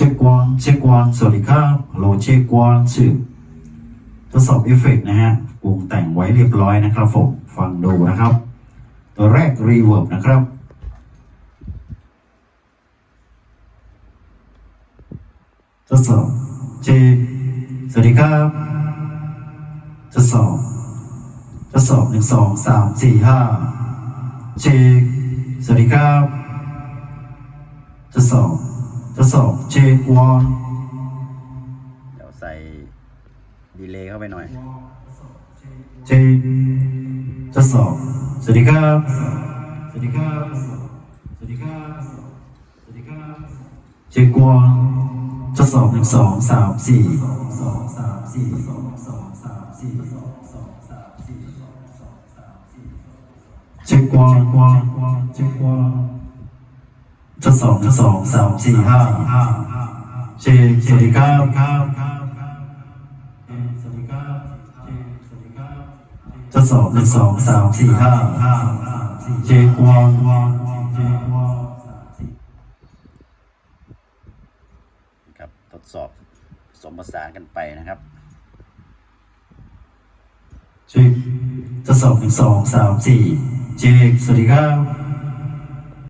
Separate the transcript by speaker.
Speaker 1: เช็คกวางเช็คกวางสวัสดีครับฮัลโหลเช็คกวางชื่อทดสอบเอฟเฟกต์นะฮะปรุงแต่งไว้เรียบร้อยนะครับผมฟังดูนะครับ ตัวแรกรีเวิร์บนะครับทดสอบเช็คสวัสดีครับทดสอบทดสอบหนึ่งสองสามสี่ห้าเช็คสวัสดีครับทดสอบ สอบเช็ควอน
Speaker 2: เดี๋ยวใส่ดีเลย์เข้าไปหน่อย
Speaker 1: เช็คทดสอบ สวัสดีครับ สวัสดีครับ สวัสดีครับ สวัสดีครับเช็ควอนทดสอบหนึ่งสองสามสี่สองสามสี่สองสองสามสี่สองสองสามสี่สองสองสามสี่เช็ควอนควอนเช็ควอน ทดสอบหนึ่งสองสามสี่ห้าเช็คสวัสดีครับครับครับสวัสดีครับสวัสดีครับทดสอบหนึ่งสองสามสี่ห้าเจกวาง
Speaker 2: ครับทดสอบสมประสานกันไปนะครับ
Speaker 1: เจทดสอบหนึ่งสองสามสี่เจสวัสดีครับ